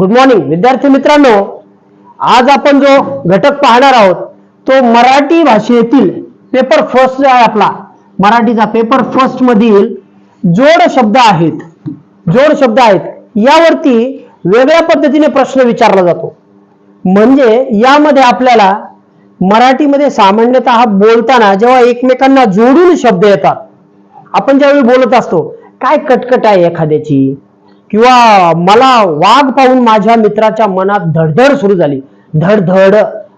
Good morning विद्यार्थी मित्रांनो आज आपण जो घटक पाहणार आहोत तो मराठी भाषेतील पेपर फर्स्ट आहे आपला मराठीचा पेपर फर्स्ट मधील जोड शब्द आहेत जोड शब्द आहेत यावरती वेगळ्या पद्धतीने प्रश्न विचारला जातो. म्हणजे यामध्ये आपल्याला मराठीमध्ये सामान्यतः बोलताना जेव्हा एकमेकांना जोडून शब्द येतात आपण ज्यावेळी बोलत असतो काय कटकट आहे एखाद्याची? किंवा मला वाघ पाहून माझ्या मित्राच्या मनात धडधड सुरू झाली. धडधड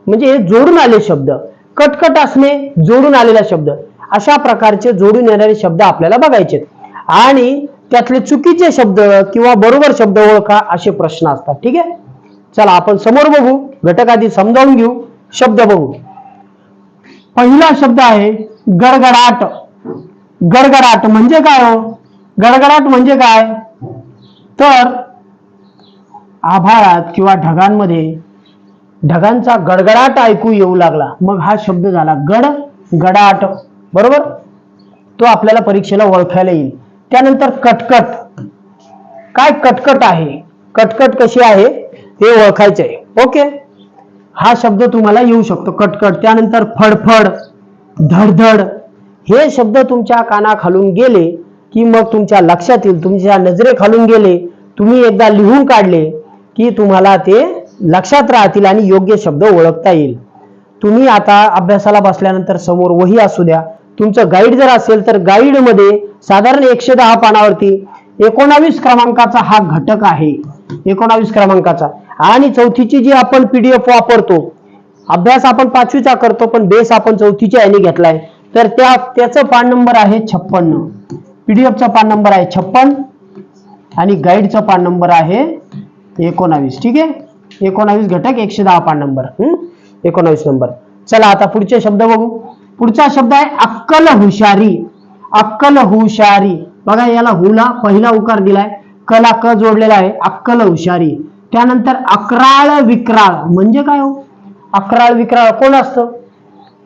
म्हणजे जोडून आले शब्द. कटकट असणे जोडून आलेला शब्द. अशा प्रकारचे जोडून येणारे शब्द आपल्याला बघायचे आणि त्यातले चुकीचे शब्द किंवा बरोबर शब्द ओळखा असे प्रश्न असतात. ठीक आहे? चला आपण समोर बघू. घटक आधी समजावून घेऊ. शब्द बघू. पहिला शब्द आहे गडगडाट. गडगडाट म्हणजे काय हो? गडगडाट म्हणजे काय? तर आभाळात किंवा ढगांमध्ये ढगांचा गडगडाट ऐकू येऊ लागला. मग हा शब्द झाला गड गडाट. बरोबर? तो आपल्याला परीक्षेला ओळखायला येईल. त्यानंतर कटकट. काय कटकट आहे? कटकट कशी आहे? हे ओळखायचे आहे. ओके? हा शब्द तुम्हाला येऊ शकतो. कटकट. त्यानंतर फडफड धडधड. हे शब्द तुमच्या कानाखालून गेले की मग तुमच्या लक्षात येईल. तुमच्या नजरेखालून गेले तुम्ही एकदा लिहून काढले की तुम्हाला ते लक्षात राहतील आणि योग्य शब्द ओळखता येईल. तुम्ही आता अभ्यासाला बसल्यानंतर समोर वही असू द्या. तुमचं गाईड जर असेल तर गाईडमध्ये साधारण एकशे दहा पानावरती एकोणावीस क्रमांकाचा हा घटक आहे. एकोणावीस क्रमांकाचा. आणि चौथीची जी आपण पीडीएफ वापरतो अभ्यास आपण पाचवीचा करतो पण बेस आपण चौथीच्या याने घेतलाय. तर त्या त्याचं पान नंबर आहे छप्पन्न. पीडीएफचा पान नंबर आहे छप्पन आणि गाईडचा पान नंबर आहे एकोणावीस. ठीक आहे? एकोणावीस घटक एकशे दहा पान नंबर हम्म? एकोणावीस नंबर चला आता पुढचे शब्द बघू. पुढचा शब्द आहे अक्कल हुशारी. अक्कल हुशारी. बघा याला हुला पहिला उकार दिलाय. कला क जोडलेला आहे. अक्कल हुशारी. त्यानंतर अकराळ विक्राळ. म्हणजे काय हो? अकराळ विक्राळ कोण असतं?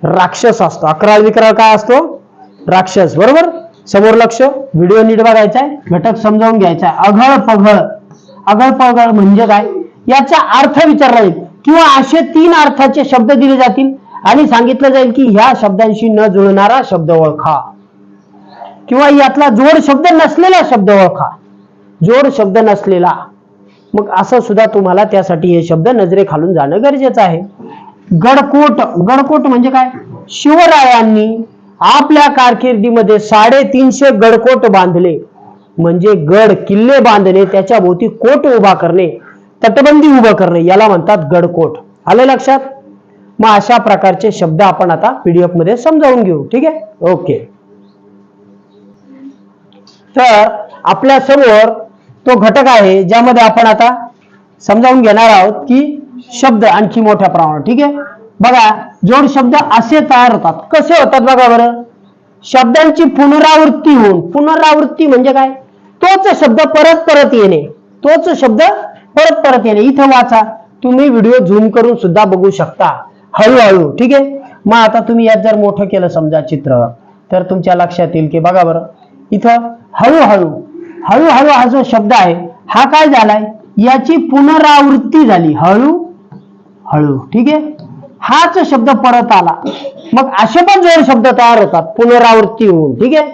राक्षस असतो. अकराळ विक्राळ काय असतो? राक्षस. बरोबर? समोर लक्ष व्हिडिओ नीट बघायचा आहे घटक समजावून घ्यायचा आहे. अघळ पघळ. अघळ पघळ म्हणजे काय? याचा अर्थ विचारला जाईल किंवा असे तीन अर्थाचे शब्द दिले जातील आणि सांगितलं जाईल की ह्या शब्दांशी न जुळणारा शब्द ओळखा. किंवा यातला जोड शब्द नसलेला शब्द ओळखा. जोड शब्द नसलेला. मग असं सुद्धा तुम्हाला त्यासाठी हे शब्द नजरे खालून जाणं गरजेचं आहे. गडकोट. गडकोट म्हणजे काय? शिवरायांनी आपल्या कारकिर्दीमध्ये साडेतीनशे गडकोट बांधले. म्हणजे गड किल्ले बांधणे त्याच्या भोवती कोट उभा करणे तटबंदी उभं करणे याला म्हणतात गडकोट. आलं लक्षात? मग अशा प्रकारचे शब्द आपण आता पीडीएफमध्ये समजावून घेऊ. ठीक आहे? ओके. तर आपल्यासमोर तो घटक आहे ज्यामध्ये आपण आता समजावून घेणार आहोत की शब्द आणखी मोठ्या प्रमाणात ठीक आहे? बघा जोड शब्द असे तयार होतात. कसे होतात बघा बरं? शब्दांची पुनरावृत्ती होऊन. पुनरावृत्ती म्हणजे काय? तोच शब्द परत परत येणे. तोच शब्द परत परत येणे. इथं वाचा. तुम्ही व्हिडिओ झूम करून सुद्धा बघू शकता. हळूहळू. ठीक आहे? मग आता तुम्ही यात जर मोठं केलं समजा चित्र तर तुमच्या लक्षात येईल की बघा बरं. इथं हळूहळू हळूहळू हा जो शब्द आहे हा काय झालाय? याची पुनरावृत्ती झाली. हळू हळू. ठीक आहे? हाच शब्द परत आला. मग असे पण जोड शब्द तयार होतात. पुनरावृत्ती होऊन. ठीक आहे?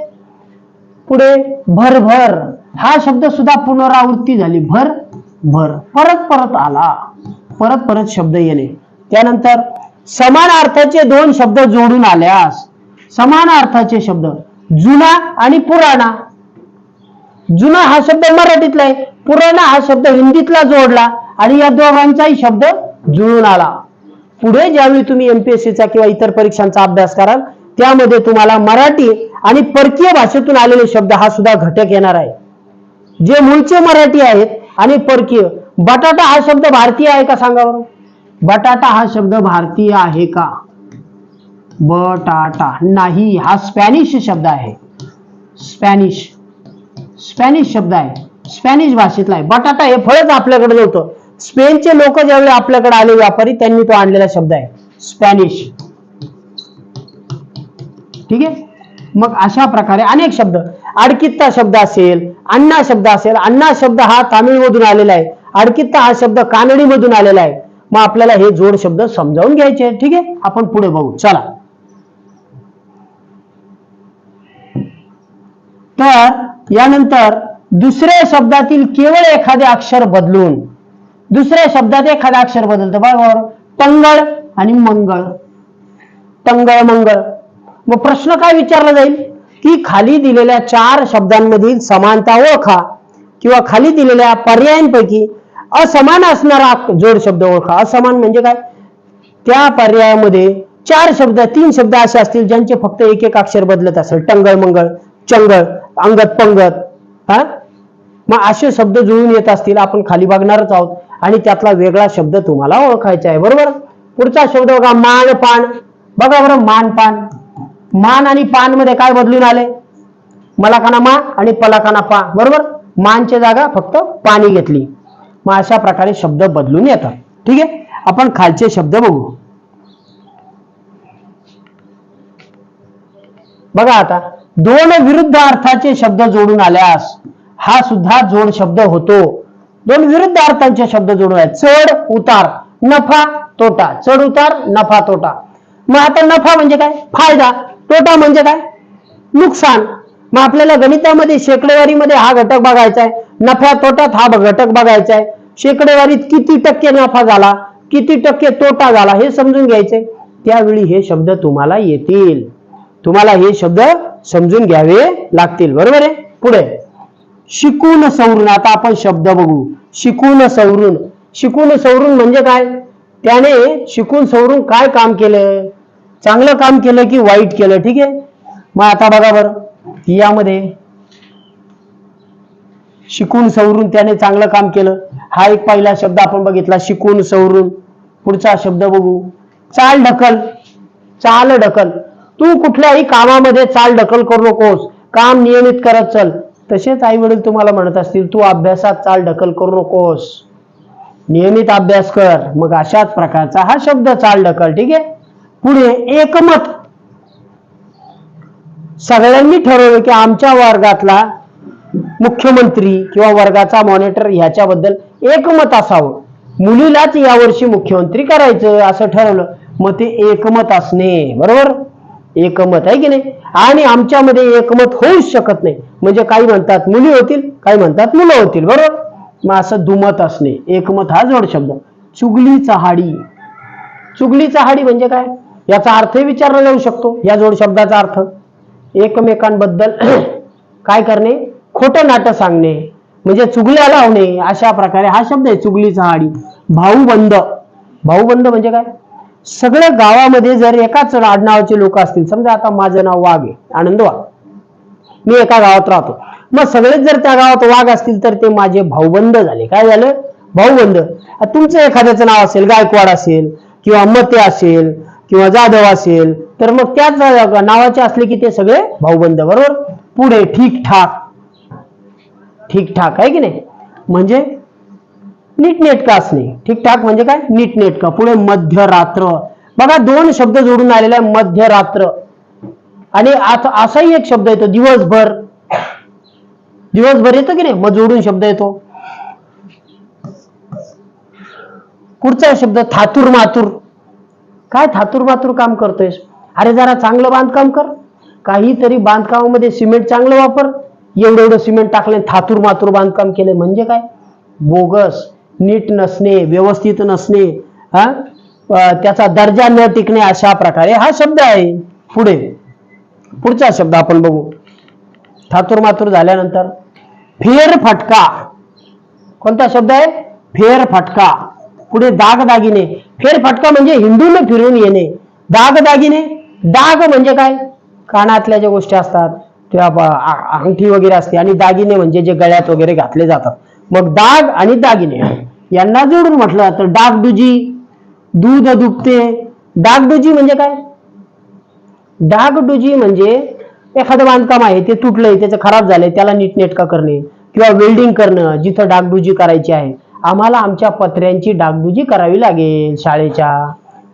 पुढे भर भर. हा शब्द सुद्धा पुनरावृत्ती झाली. भर भर. परत परत आला. परत परत शब्द येणे. त्यानंतर समान अर्थाचे दोन शब्द जोडून आल्यास समान अर्थाचे शब्द जुना आणि पुराणा. जुना हा शब्द मराठीतला आहे. पुराणा हा शब्द हिंदीतला जोडला आणि या दोघांचाही शब्द जुळून आला. पुढे ज्यावेळी तुम्ही एमपीएससीचा किंवा इतर परीक्षांचा अभ्यास कराल त्यामध्ये तुम्हाला मराठी आणि परकीय भाषेतून आलेले शब्द हा सुद्धा घटक येणार आहे. जे मूळचे मराठी आहेत आणि परकीय बटाटा हा शब्द भारतीय आहे का सांगा बरं? बटाटा हा शब्द भारतीय आहे का? बटाटा नाही हा स्पॅनिश शब्द आहे. स्पॅनिश स्पॅनिश शब्द आहे. स्पॅनिश भाषेतला आहे. बटाटा हे फळच आपल्याकडे होतं स्पेनचे लोक ज्यावेळी आपल्याकडे आले व्यापारी त्यांनी तो आणलेला शब्द आहे स्पॅनिश. ठीक आहे? मग अशा प्रकारे अनेक शब्द. अडकित्ता शब्द असेल अण्णा शब्द असेल अण्णा शब्द हा तामिळमधून आलेला आहे. अडकित्ता हा शब्द कानडी मधून आलेला आहे. मग आपल्याला हे जोड शब्द समजावून घ्यायचे ठीक आहे? आपण पुढे बघू. चला. तर यानंतर दुसऱ्या शब्दातील केवळ एखादे अक्षर बदलून दुसऱ्या शब्दात एखादा अक्षर बदलतं. बरोबर? पंगळ आणि मंगळ. पंगळ मंगळ. मग प्रश्न काय विचारला जाईल? की खाली दिलेल्या चार शब्दांमधील समानता ओळखा किंवा खाली दिलेल्या पर्यायांपैकी असमान असणारा जोड शब्द ओळखा. असमान म्हणजे काय? त्या पर्यायामध्ये चार शब्द तीन शब्द असे असतील ज्यांचे फक्त एक एक अक्षर बदलत असेल. टंगळ मंगळ चंगळ अंगत पंगत हा? मग असे शब्द जुळून येत असतील आपण खाली बघणारच आहोत. आणि त्यातला वेगळा शब्द तुम्हाला ओळखायचा आहे बरोबर? पुढचा शब्द बघा मान पान. बघा बरं मान पान. मान आणि पानमध्ये काय बदलून आले? मलाकाना मा आणि पलाकाना पा बरोबर? मानच्या जागा फक्त पाणी घेतली. मग अशा प्रकारे शब्द बदलून येतात. ठीक आहे? आपण खालचे शब्द बघू. बघा आता दोन विरुद्ध अर्थाचे शब्द जोडून आल्यास हा सुद्धा जोड शब्द होतो. दोन विरुद्ध अर्थांचे शब्द जोडून आहेत चढ उतार नफा तोटा. चढ उतार नफा तोटा. मग आता नफा म्हणजे काय? फायदा. तोटा म्हणजे काय? नुकसान. मग आपल्याला गणितामध्ये शेकडेवारीमध्ये हा घटक बघायचा आहे नफ्या तोट्यात हा घटक बघायचा आहे शेकडेवारीत किती टक्के नफा झाला? किती टक्के तोटा झाला? हे समजून घ्यायचे त्यावेळी हे शब्द तुम्हाला येतील. तुम्हाला हे शब्द समजून घ्यावे लागतील. बरोबर आहे? पुढे. शिकून सवरून आता आपण शब्द बघू. शिकून सवरून. शिकून सवरून म्हणजे काय? त्याने शिकून सवरून काय काम केलं? चांगलं काम केलं की वाईट केलं? ठीक आहे? मग आता बघा बरं. यामध्ये शिकून सवरून त्याने चांगलं काम केलं. हा एक पहिला शब्द आपण बघितला शिकून सवरून. पुढचा शब्द बघू. चाल ढकल. चाल ढकल. तू कुठल्याही कामामध्ये चाल ढकल करू नकोस. काम नियमित करत चल. तसेच आई वडील तुम्हाला म्हणत असतील तू अभ्यासात चाल ढकल करू नकोस. नियमित अभ्यास कर. मग अशाच प्रकारचा हा शब्द चाल ढकल ठीक आहे? पुढे एकमत. सगळ्यांनी ठरवलं की आमच्या वर्गातला मुख्यमंत्री किंवा वर्गाचा मॉनिटर ह्याच्याबद्दल एकमत असावं. मुलीलाच यावर्षी मुख्यमंत्री करायचं असं ठरवलं. मग ते एकमत असणे बरोबर? एकमत आहे की नाही? आणि आमच्यामध्ये एकमत होऊच शकत नाही. म्हणजे काही म्हणतात? मुली होतील काही म्हणतात? मुलं होतील बरोबर? मग असं दुमत असणे एकमत हा जोड शब्द. चुगली चहाडी चुगली चहाडी म्हणजे काय? याचा अर्थही विचारला जाऊ शकतो. या जोड शब्दाचा अर्थ एकमेकांबद्दल काय करणे? खोटं नाटं सांगणे. म्हणजे चुगल्या लावणे. अशा प्रकारे हा शब्द आहे चुगली चहाडी भाऊबंद. भाऊबंद म्हणजे काय? सगळ्या गावामध्ये जर एकाच आडनावाचे लोक असतील समजा आता माझं नाव वाघ आहे आनंद वाघ. मी एका गावात राहतो. मग सगळेच जर त्या गावात वाघ असतील तर ते माझे भाऊबंद झाले. काय झालं? भाऊबंद. तुमचं एखाद्याचं नाव असेल गायकवाड असेल किंवा मते असेल किंवा जाधव असेल तर मग त्याच नावाचे असले की ते सगळे भाऊबंद बरोबर? पुढे ठीकठाक. ठीकठाक आहे की नाही? म्हणजे नीटनेटका असणे ठीकठाक म्हणजे काय? नीटनेटका पुढे मध्यरात्र. बघा दोन शब्द जोडून आलेला आहे मध्यरात्र. आणि आता असाही एक शब्द येतो दिवसभर. दिवसभर येतो की नाही? मग जोडून शब्द येतो. पुढचा शब्द थातूर मातूर काय थातूर मातूर काम करतोयस? अरे जरा चांगलं बांधकाम कर. काहीतरी बांधकामामध्ये सिमेंट चांगलं वापर. एवढं एवढं सिमेंट टाकले थातूर मातूर बांधकाम केलं. म्हणजे काय? बोगस. नीट नसणे व्यवस्थित नसणे हा? त्याचा दर्जा न टिकणे अशा प्रकारे हा शब्द आहे पुढे. पुढचा शब्द आपण बघू. थातूर मातूर झाल्यानंतर फेर फटका. कोणता शब्द आहे? फेर फटका. पुढे दागदागिने फेर फटका म्हणजे हिंदून फिरून येणे. दागदागिने दाग म्हणजे काय? कानातल्या ज्या गोष्टी असतात त्या अंगठी वगैरे असते आणि दागिने म्हणजे जे गळ्यात वगैरे घातले जातात. मग दाग आणि दागिने. यांना जोडून म्हटलं जातं डागडुजी दूध दुपते डागडुजी म्हणजे काय? डागडुजी म्हणजे एखादं बांधकाम आहे ते तुटलंय त्याचं खराब झालंय त्याला नीटनेटका करणे किंवा वेल्डिंग करणं जिथं डागडुजी करायची आहे. आम्हाला आमच्या पत्र्यांची डागडुजी करावी लागेल शाळेच्या.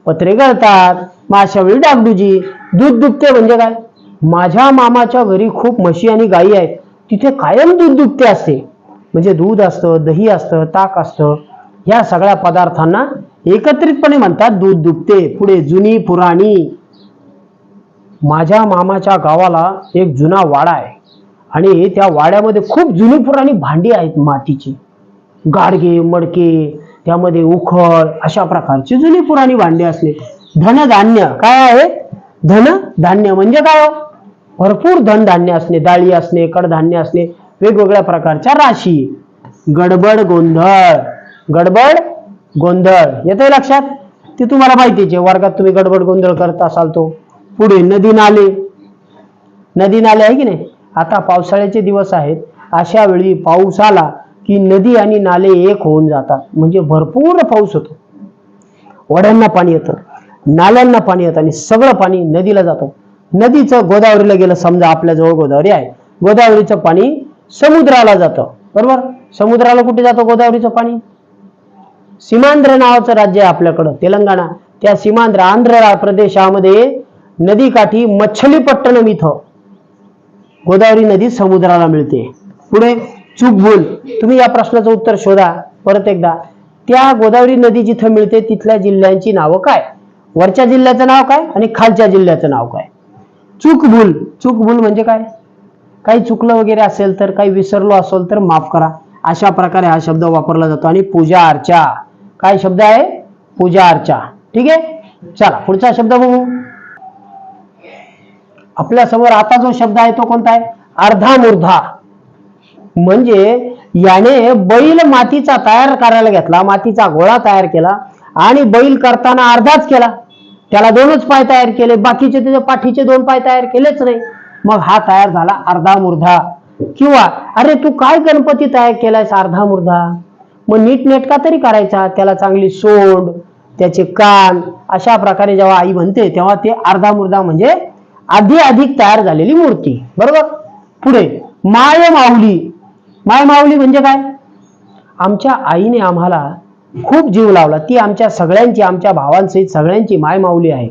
पत्रे गळतात मग अशा वेळी डागडुजी दूध दुपते म्हणजे काय? माझ्या मामाच्या घरी खूप म्हशी आणि गायी आहेत तिथे कायम दूध दुपते असते. म्हणजे दूध असतं दही असतं ताक असतं. या सगळ्या पदार्थांना एकत्रितपणे म्हणतात दूध दुभते पुढे जुनी पुराणी. माझ्या मामाच्या गावाला एक जुना वाडा आहे आणि त्या वाड्यामध्ये खूप जुनी पुराणी भांडी आहेत मातीची. गाडगे मडके त्यामध्ये उखळ अशा प्रकारची जुनी पुराणी भांडी असणे धनधान्य काय आहे? धन धान्य म्हणजे काय हो? भरपूर धनधान्य असणे डाळी असणे कडधान्य असणे वेगवेगळ्या प्रकारच्या राशी. गडबड गोंधळ. गडबड गोंधळ. येते लक्षात? ते तुम्हाला माहितीच आहे वर्गात तुम्ही गडबड गोंधळ करत असाल तो. पुढे नदी नाले. नदी नाले आहे की नाही? आता पावसाळ्याचे दिवस आहेत. अशा वेळी पाऊस आला की नदी आणि नाले एक होऊन जातात. म्हणजे भरपूर पाऊस होतो. वड्यांना पाणी येतं नाल्यांना पाणी येतं आणि सगळं पाणी नदीला जातं. नदीचं गोदावरीला गेलं समजा आपल्याजवळ गोदावरी आहे. गोदावरीचं पाणी समुद्राला जातं. बरोबर? समुद्राला कुठे जातं? गोदावरीचं पाणी. सीमांध्र नावाचं राज्य आहे आपल्याकडं तेलंगणा. त्या सीमांध्र आंध्र प्रदेशामध्ये नदीकाठी मच्छलीपट्टणम इथं गोदावरी नदी समुद्राला मिळते. पुढे चुकभूल तुम्ही या प्रश्नाचं उत्तर शोधा. परत एकदा. त्या गोदावरी नदी जिथं मिळते तिथल्या जिल्ह्यांची नावं काय? वरच्या जिल्ह्याचं नाव काय आणि खालच्या जिल्ह्याचं नाव काय? चुकभूल चुकभूल म्हणजे काय? काही चुकलं वगैरे असेल तर काही विसरलो असेल तर माफ करा. अशा प्रकारे हा शब्द वापरला जातो. आणि पूजा अर्चा. काय शब्द आहे? पूजा अर्चा. ठीक आहे? चला पुढचा शब्द बघू. आपल्यासमोर आता जो शब्द आहे तो कोणता आहे? अर्धा मूर्धा म्हणजे याने बैल मातीचा तयार करायला घेतला मातीचा गोळा तयार केला आणि बैल करताना अर्धाच केला. त्याला दोनच पाय तयार केले बाकीचे त्याच्या पाठीचे दोन पाय तयार केलेच नाही. मग हा तयार झाला अर्धा मूर्धा किंवा अरे तू काय गणपती तयार केलायस अर्धा मुर्धा मग नीट नेटका तरी करायचा त्याला चांगली सोंड त्याचे कान अशा प्रकारे जेव्हा आई म्हणते तेव्हा ते अर्धा मुर्दा म्हणजे आधी अधिक तयार झालेली मूर्ती. बरोबर? पुढे माय माऊली. माय माऊली म्हणजे काय? आमच्या आईने आम्हाला खूप जीव लावला. ती आमच्या सगळ्यांची आमच्या भावांसहित सगळ्यांची माय माऊली आहे.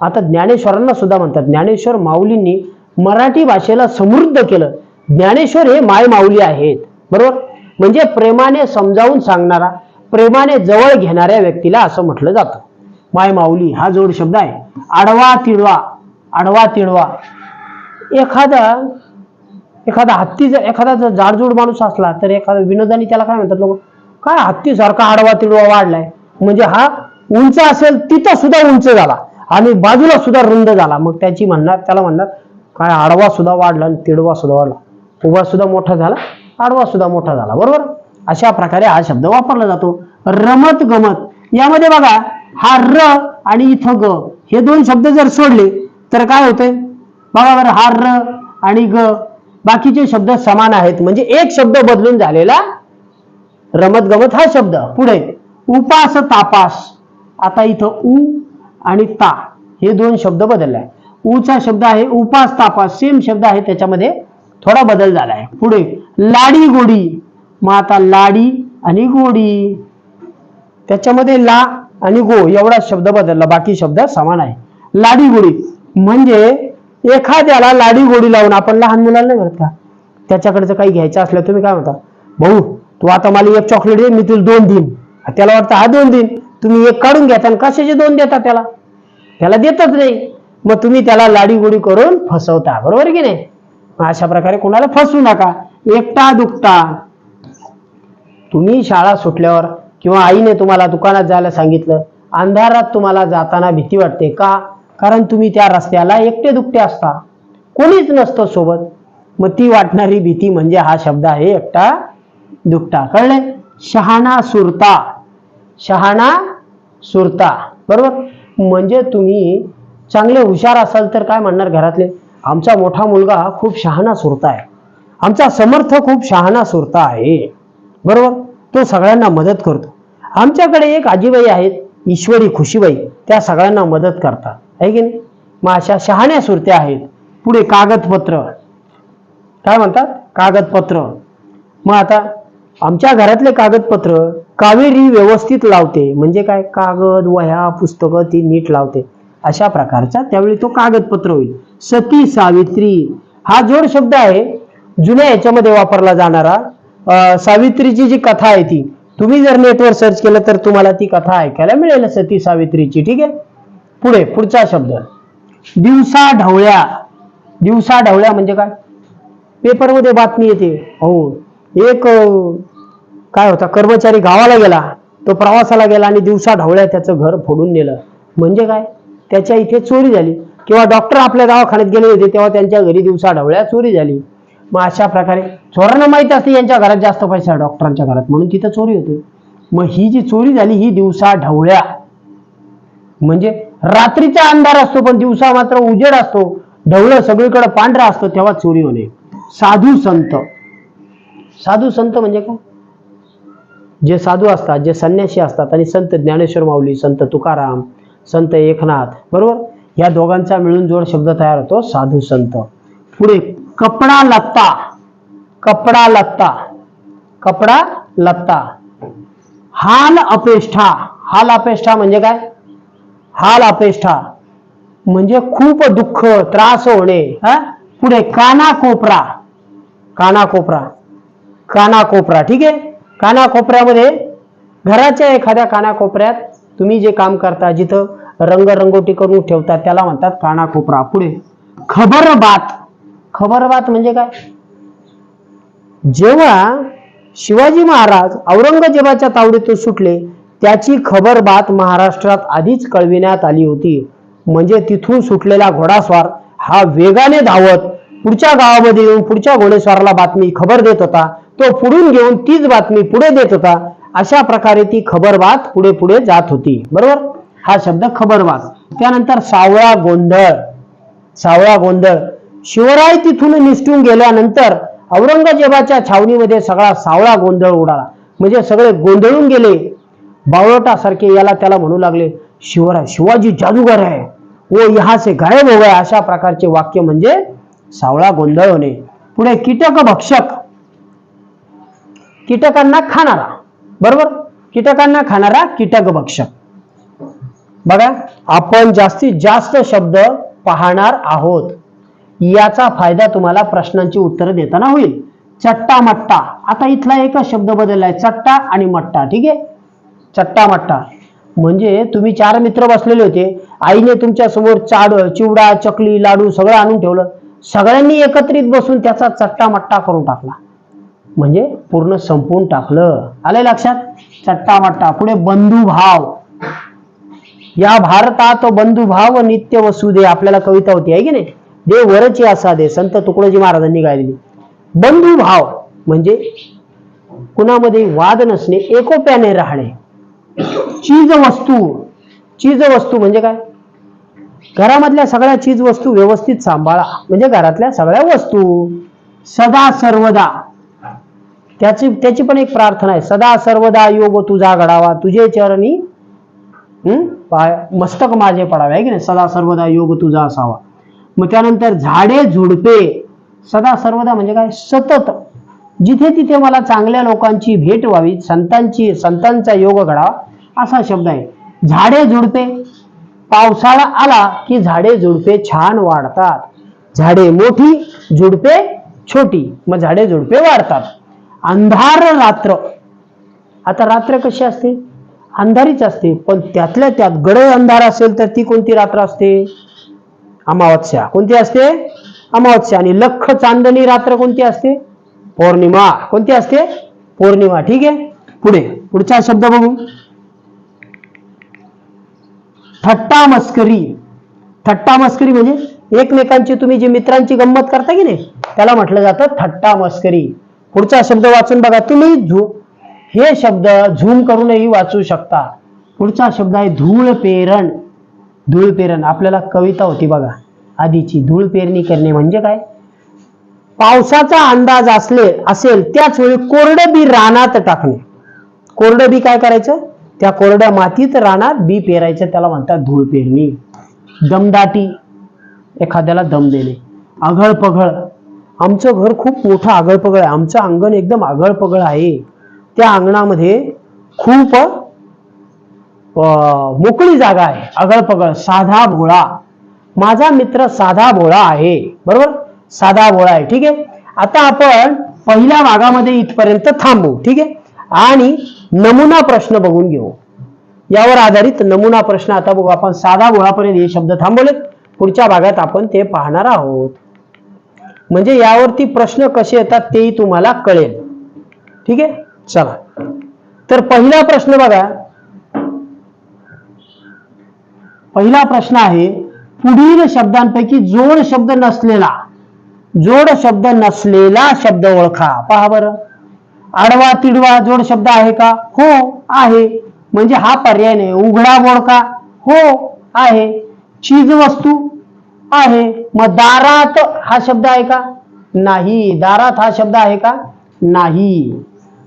आता ज्ञानेश्वरांना सुद्धा म्हणतात ज्ञानेश्वर माऊलींनी मराठी भाषेला समृद्ध केलं. ज्ञानेश्वर हे माय माऊली आहेत. बरोबर? म्हणजे प्रेमाने समजावून सांगणारा प्रेमाने जवळ घेणाऱ्या व्यक्तीला असं म्हटलं जातं. माय माऊली हा जोड शब्द आहे. आडवा तिडवा आडवा तिडवा. एखादा एखादा हत्ती जर एखादा जर जाडजूड माणूस असला तर एखादा विनोदानी त्याला काय म्हणतात लोक? काय हत्तीसारखा आडवा तिडवा वाढलाय? म्हणजे हा उंच असेल तिथं सुद्धा उंच झाला. आणि बाजूला सुद्धा रुंद झाला. मग त्याची म्हणणार त्याला म्हणणार काय आडवा सुद्धा वाढला आणि तिडवा सुद्धा वाढला. उभा सुद्धा मोठा झाला. आडवा सुद्धा मोठा झाला बरोबर? अशा प्रकारे हा शब्द वापरला जातो. रमत गमत. यामध्ये बघा हा र आणि इथं ग हे दोन शब्द जर सोडले तर काय होतंय? बघा बरं हा र आणि ग बाकीचे शब्द समान आहेत. म्हणजे एक शब्द बदलून झालेला रमत गमत हा शब्द. पुढे उपास तापास. आता इथं उ आणि ता हे दोन शब्द बदललाय ऊचा शब्द आहे उपास तापास. सेम शब्द आहे त्याच्यामध्ये थोडा बदल झाला आहे पुढे लाडी गोडी. मग आता लाडी आणि गोडी. त्याच्यामध्ये ला आणि गो एवढा शब्द बदलला बाकी शब्द समान आहे. लाडी गोडी म्हणजे एखाद्याला लाडी गोडी लावून आपण लहान मुलाला नाही म्हणत का? त्याच्याकडचं काही घ्यायचं असलं तुम्ही काय म्हणता? भाऊ तू आता मला एक चॉकलेट दे मी तुला दोन देईन. त्याला वाटतं हा दोन देईन. तुम्ही एक काढून घ्या आणि कशाचे दोन देता त्याला? त्याला देतच नाही. मग तुम्ही त्याला लाडी गोडी करून फसवता. बरोबर की नाही? अशा प्रकारे कोणाला फसवू नका. एकटा दुखता. तुम्ही शाळा सुटल्यावर किंवा आईने तुम्हाला दुकानात जायला सांगितलं अंधारात तुम्हाला जाताना भीती वाटते का? कारण तुम्ही त्या रस्त्याला एकटे दुखटे असता. कोणीच नसतं सोबत. मग ती वाटणारी भीती म्हणजे हा शब्द आहे एकटा दुखटा कळले शहाणा सुरता. शहाणा सुरता. बरोबर? म्हणजे तुम्ही चांगले हुशार असाल तर काय म्हणणार घरातले? आमचा मोठा मुलगा हा खूप शहाणा सुरता आहे. आमचा समर्थ खूप शहाणा सुरता आहे. बरोबर? तो सगळ्यांना मदत करतो. आमच्याकडे एक आजीबाई आहेत ईश्वरी खुशीबाई. त्या सगळ्यांना मदत करतात. आहे की नाही? मग अशा शहाण्या सुरत्या आहेत. पुढे कागदपत्र. काय म्हणतात? कागदपत्र. मग आता आमच्या घरातले कागदपत्र कावेरी व्यवस्थित लावते. म्हणजे काय? कागद वह्या पुस्तकं ती नीट लावते. अशा प्रकारचा त्यावेळी तो कागदपत्र होईल. सती सावित्री हा जोड शब्द आहे. जुन्या याच्यामध्ये वापरला जाणारा. सावित्रीची जी कथा आहे ती. तुम्ही जर नेटवर सर्च केलं तर तुम्हाला ती कथा ऐकायला मिळेल. सती सावित्रीची ठीक आहे? पुढे पुढचा शब्द. दिवसा ढवळ्या. दिवसा ढवळ्या म्हणजे काय? पेपरमध्ये बातमी येते. हो. एक काय होता? कर्मचारी गावाला गेला. तो प्रवासाला गेला आणि दिवसा ढवळ्या त्याचं घर फोडून नेलं. म्हणजे काय? त्याच्या इथे चोरी झाली. किंवा डॉक्टर आपल्या दवाखान्यात गेले होते तेव्हा त्यांच्या घरी दिवसा ढवळ्या चोरी झाली. मग अशा प्रकारे चोरांना माहीत असते यांच्या घरात जास्त पैसा डॉक्टरांच्या घरात. म्हणून तिथं चोरी होते. मग ही जी चोरी झाली ही दिवसा ढवळ्या. म्हणजे रात्रीचा अंधार असतो पण दिवसा मात्र उजेड असतो. ढवळं सगळीकडे पांढरा असतो तेव्हा चोरी होणे. साधू संत. साधू संत म्हणजे काय जे साधू असतात जे संन्यासी असतात. आणि संत ज्ञानेश्वर माऊली संत तुकाराम संत एकनाथ बरोबर? या दोघांचा मिळून जोड शब्द तयार होतो साधू संत. पुढे कपडा लत्ता. कपडा लत्ता. कपडा लत्ता. हाल अपेष्ठा. हाल अपेष्ठा म्हणजे काय? हाल अपेष्ठा. म्हणजे खूप दुःख त्रास होणे. हा? पुढे कानाकोपरा कानाकोपरा कानाकोपरा ठीक आहे? कानाकोपऱ्यामध्ये घराच्या एखाद्या कानाकोपऱ्यात तुम्ही जे काम करता जिथं रंगरंगोटी करून ठेवता त्याला म्हणतात कानाकोपरा पुढे खबरबात. खबरबात म्हणजे काय? जेव्हा शिवाजी महाराज औरंगजेबाच्या तावडीतून सुटले त्याची खबरबात महाराष्ट्रात आधीच कळविण्यात आली होती. म्हणजे तिथून सुटलेला घोडास्वार हा वेगाने धावत पुढच्या गावामध्ये येऊन पुढच्या घोडेस्वाराला बातमी खबर देत होता. तो पुढून घेऊन तीच बातमी पुढे देत होता. अशा प्रकारे ती खबरवाद पुढे पुढे जात होती. बरोबर? हा शब्द खबरवाद त्यानंतर सावळा गोंधळ. सावळा गोंधळ. शिवराय तिथून निसटून गेल्यानंतर औरंगजेबाच्या छावणीमध्ये सगळा सावळा गोंधळ उडाला. म्हणजे सगळे गोंधळून गेले. बावळटासारखे याला त्याला म्हणू लागले शिवराय शिवाजी जादूगर आहे. व यहाँ से गायब हो गया. अशा प्रकारचे वाक्य म्हणजे सावळा गोंधळ होणे. पुढे कीटक भक्षक कीटकांना खाणारा. बरोबर? कीटकांना खाणारा कीटक भक्षक बघा आपण जास्तीत जास्त शब्द पाहणार आहोत. याचा फायदा तुम्हाला प्रश्नांची उत्तरं देताना होईल. चट्टा मट्टा आता इथला एकच शब्द बदललाय चट्टा आणि मट्टा. ठीक आहे? चट्टा मट्टा म्हणजे तुम्ही चार मित्र बसलेले होते. आईने तुमच्यासमोर चाड चिवडा चकली लाडू सगळं आणून ठेवलं. सगळ्यांनी एकत्रित बसून त्याचा चट्टा मट्टा करून टाकला. म्हणजे पूर्ण संपवून टाकलं. आलंय लक्षात? चट्टा मट्टा. पुढे बंधुभाव या भारतात बंधुभाव नित्य वसुदे आपल्याला कविता होती आहे की नाही? देव वरची असा दे. संत तुकडोजी महाराजांनी गायलेली. बंधुभाव म्हणजे कुणामध्ये वाद नसणे एकोप्याने राहणे. चीज वस्तू. चीज वस्तू म्हणजे काय? घरामधल्या सगळ्या चीज वस्तू व्यवस्थित सांभाळा. म्हणजे घरातल्या सगळ्या वस्तू. सदा सर्वदा. त्याची त्याची पण एक प्रार्थना आहे सदा सर्वदा योग तुझा घडावा तुझे चरणी पाय मस्तक माझे पडावे. आहे की नाही? सदा सर्वदा योग तुझा असावा. मग त्यानंतर झाडे झुडपे. सदा सर्वदा म्हणजे काय? सतत. जिथे तिथे मला चांगल्या लोकांची भेट व्हावी संतांची संतांचा योग घडावा असा शब्द आहे. झाडे झुडपे. पावसाळा आला की झाडे झुडपे छान वाढतात. झाडे मोठी झुडपे छोटी. मग झाडे झुडपे वाढतात. अंधार रात्र. आता रात्र कशी असते? अंधारीच असते. पण त्यातल्या त्यात गडद अंधार असेल तर ती कोणती रात्र असते? अमावस्या. कोणती असते? अमावस्या. आणि लख चांदणी रात्र कोणती असते? पौर्णिमा. कोणती असते? पौर्णिमा. ठीक आहे? पुढे. पुढचा शब्द बघू. थट्टा मस्करी थट्टा मस्करी म्हणजे एकमेकांची तुम्ही जी मित्रांची गंमत करता की नाही? त्याला म्हटलं जातं थट्टा मस्करी पुढचा शब्द वाचून बघा तुम्ही झू हे शब्द झूम करूनही वाचू शकता. पुढचा शब्द आहे धूळ पेरण धूळ पेरण आपल्याला कविता होती बघा आधीची. धूळ पेरणी करणे म्हणजे काय? पावसाचा अंदाज असले असेल त्याच वेळी कोरडं बी रानात टाकणे. कोरडं बी काय करायचं? त्या कोरड्या मातीत रानात बी पेरायचं त्याला म्हणतात धूळ पेरणी दमदाटी एखाद्याला दम देणे. आघळ पघळ आमचं घर खूप मोठं आगळपगळ आहे. आमचं अंगण एकदम आगळपगळ आहे. त्या अंगणामध्ये खूप मोकळी जागा आहे. आगळपगळ. साधा भोळा. माझा मित्र साधा भोळा आहे. बरोबर? साधा भोळा आहे. ठीक आहे? आता आपण पहिल्या भागामध्ये इथपर्यंत थांबू. ठीक आहे? आणि नमुना प्रश्न बघून घेऊ. यावर आधारित नमुना प्रश्न. आता बघू आपण साधा भोळापर्यंत हे शब्द थांबवलेत. पुढच्या भागात आपण ते पाहणार आहोत. म्हणजे यावरती प्रश्न कसे येतात तेही तुम्हाला कळेल. ठीक आहे? चला. तर पहिला प्रश्न बघा. पहिला प्रश्न आहे पुढील शब्दांपैकी जोड शब्द नसलेला जोड शब्द नसलेला शब्द ओळखा. पहा बरं. आडवा तिडवा जोड शब्द आहे का? हो आहे. म्हणजे हा पर्याय नाही. उघडा बोडका हो आहे. चीज वस्तू आहे. मग दारात हा शब्द आहे का? नाही. दारात हा शब्द आहे का? नाही.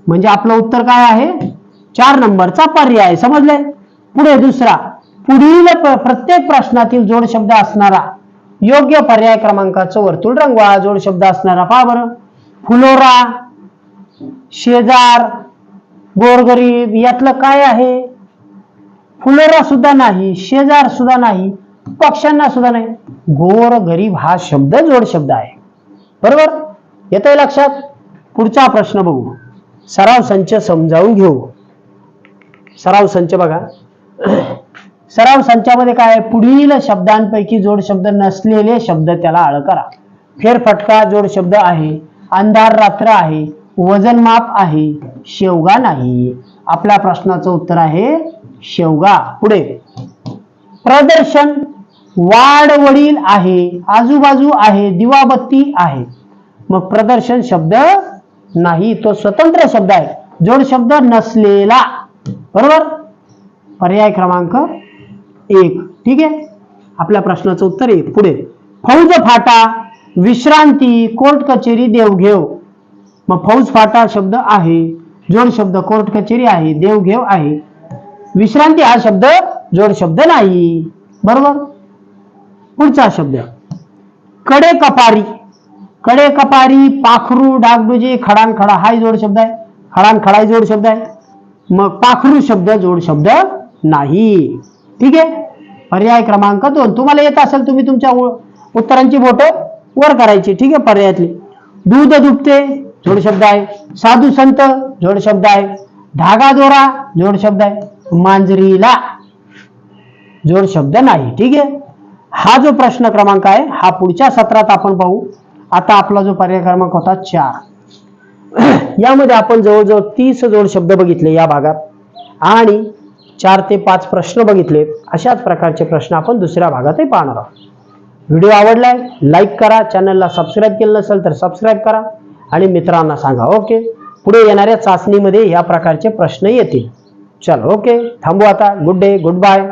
म्हणजे आपलं उत्तर काय आहे? चार नंबरचा पर्याय. समजले पुढे दुसरा. पुढील प्रत्येक प्रश्नातील जोड शब्द असणारा योग्य पर्याय क्रमांकाचं वर्तुळ रंगवा. जोड शब्द असणारा पहा बरं. फुलोरा शेजार गोरगरीब यातलं काय आहे? फुलोरा सुद्धा नाही शेजार सुद्धा नाही. पक्ष्यांना सुद्धा नाही. गोर गरीब हा शब्द जोड शब्द आहे. बरोबर? येतंय लक्षात? पुढचा प्रश्न बघू. सराव संच समजावून घेऊ. सराव संच बघा. सराव संचामध्ये काय आहे? पुढील शब्दांपैकी जोड शब्द नसलेले शब्द त्याला आळ करा. फेरफटका जोड शब्द आहे. अंधार रात्र आहे. वजनमाप आहे. शेवगा नाही. आपल्या प्रश्नाचं उत्तर आहे शेवगा. पुढे. प्रदर्शन वाढ वडील आहे आजूबाजू आहे दिवाबत्ती आहे. मग प्रदर्शन शब्द नाही तो स्वतंत्र शब्द आहे. जोड शब्द नसलेला. बरोबर? पर्याय क्रमांक एक. ठीक आहे? आपल्या प्रश्नाचं उत्तर एक. पुढे. फौज फाटा विश्रांती कोर्ट कचेरी देवघेव. मग फौज फाटा शब्द आहे जोड शब्द कोर्ट कचेरी आहे देवघेव आहे. विश्रांती हा शब्द जोड शब्द नाही. बरोबर? पुढचा शब्द. कडे कपारी. कडे कपारी पाखरू डागडुजी खडान खडा हा जोड शब्द आहे. खडान खडा जोड शब्द आहे. मग पाखरू शब्द जोड शब्द नाही. ठीक आहे? पर्याय क्रमांक दोन. तुम्हाला येत असेल तुम्ही तुमच्या उत्तरांची बोट वर करायची. ठीक आहे? पर्यायातली. दूध दुभते जोड शब्द आहे. साधू संत जोड शब्द आहे. धागा दोरा जोड शब्द आहे. मांजरीला जोड शब्द नाही. ठीक आहे? हा जो प्रश्न क्रमांक आहे हा पुढच्या सत्रात आपण पाहू. आता आपला जो पर्याय क्रमांक होता चार. यामध्ये आपण जवळजवळ तीस जोड शब्द बघितले या भागात. आणि चार ते पाच प्रश्न बघितले. अशाच प्रकारचे प्रश्न आपण दुसऱ्या भागातही पाहणार आहोत. व्हिडिओ आवडलाय लाईक करा. चॅनलला सबस्क्राईब केलं नसेल तर सबस्क्राईब करा. आणि मित्रांना सांगा ओके. पुढे येणाऱ्या चाचणीमध्ये या प्रकारचे प्रश्न येतील. चल ओके. थांबू आता. Good day goodbye.